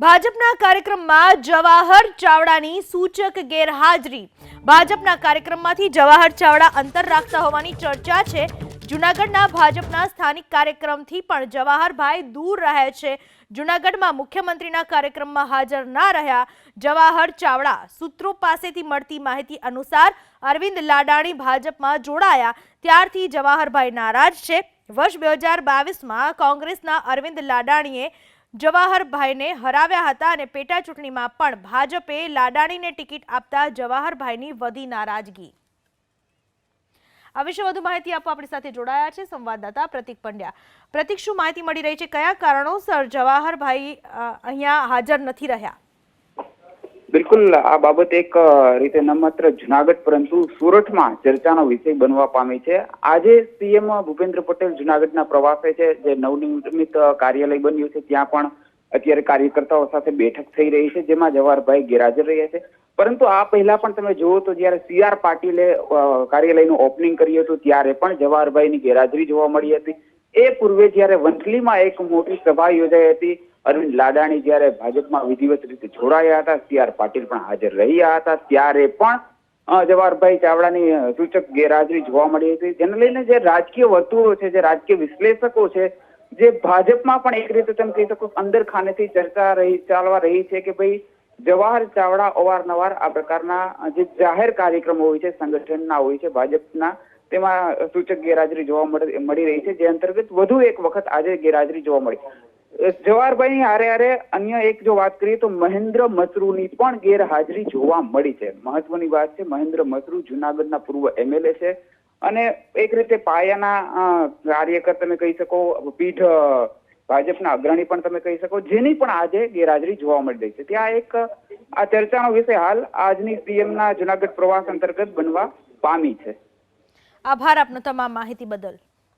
ભાજપના કાર્યક્રમમાં જવાહર ચાવડાની સૂચક ગેરહાજરી. ભાજપના કાર્યક્રમમાંથી જવાહર ચાવડા અંતર રાખતા હોવાની ચર્ચા છે. જૂનાગઢના ભાજપના સ્થાનિક કાર્યક્રમથી પણ જવાહરભાઈ દૂર રહે છે. જૂનાગઢમાં મુખ્યમંત્રીના કાર્યક્રમમાં હાજર ના રહ્યા. જવાહર ચાવડા સૂત્રો પાસેથી મળતી માહિતી અનુસાર અરવિંદ લાડાણી ભાજપમાં જોડાયા. ત્યારથી જવાહરભાઈ નારાજ છે. વર્ષ બે હજાર બાવીસમાં કોંગ્રેસના અરવિંદ લાડાણીએ જવાહરભાઈને હરાવ્યા હતા અને પેટા ચૂંટણીમાં પણ ભાજપે લાડાણીને ટિકિટ આપતા જવાહરભાઈની વધી નારાજગી. આ વિશે વધુ માહિતી આપવા આપણી સાથે જોડાયા છે સંવાદદાતા પ્રતિક પંડ્યા. પ્રતિક, શું માહિતી મળી રહી છે? કયા કારણોસર જવાહરભાઈ અહીંયા હાજર નથી રહ્યા? બિલકુલ, આ બાબત એક રીતે ન માત્ર જુનાગઢ, પરંતુ સુરતમાં ચર્ચાનો વિષય બનવા પામી છે. આજે સીએમ ભૂપેન્દ્ર પટેલ જુનાગઢના પ્રવાસે છે, જે નવનિર્મિત કાર્યાલય બન્યું છે, ત્યાં પણ અત્યારે કાર્યકર્તાઓ સાથે બેઠક થઈ રહી છે, જેમાં જવાહરભાઈ ગેરહાજર રહ્યા છે. પરંતુ આ પહેલા પણ તમે જુઓ તો જ્યારે સી આર પાટીલે કાર્યાલયનું ઓપનિંગ કર્યું હતું, ત્યારે પણ જવાહરભાઈની ગેરહાજરી જોવા મળી હતી. એ પૂર્વે જ્યારે વંથલીમાં એક મોટી સભા યોજાઈ હતી અરવિંદ લાડાણી જ્યારે ભાજપમાં વિધિવત રીતે જોડાયા હતા, સી આર પાટીલ પણ હાજર રહ્યા હતા, ત્યારે પણ જવાહરભાઈ ચાવડાની સૂચક ગેરહાજરી જોવા મળી હતી. જેને લઈને જે રાજકીય વર્તુળો છે, જે રાજકીય વિશ્લેષકો છે, જે ભાજપમાં પણ એક રીતે તમે કહી શકો અંદર ખાનેથી ચર્ચા રહી, ચાલવા રહી છે કે ભાઈ જવાહર ચાવડા અવારનવાર આ પ્રકારના જે જાહેર કાર્યક્રમો હોય છે, સંગઠનના હોય છે, ભાજપના, તેમાં સૂચક ગેરહાજરી જોવા મળી મળી રહી છે. જે અંતર્ગત વધુ એક વખત આજે ગેરહાજરી જોવા મળી. અ, જવાહરભાઈની હારે હારે અન્ય એક જો વાત કરીએ તો મહેન્દ્ર મસરૂની પણ ગેરહાજરી જોવા મળી છે. મહત્વની વાત છે મહેન્દ્ર મસરૂ જુનાગઢના પૂર્વ એમએલએ છે અને એક રીતે પાયાના કાર્યકર તમે કહી શકો પીઠ ભાજપના અગ્રણી પણ તમે કહી શકો જેની પણ આજે ગેરહાજરી જોવા મળી રહી છે. ત્યાં એક આ ચર્ચાનો વિષય હાલ આજની સીએમના જુનાગઢ પ્રવાસ અંતર્ગત બનવા પામી છે. આભાર આપનો તમામ માહિતી બદલ.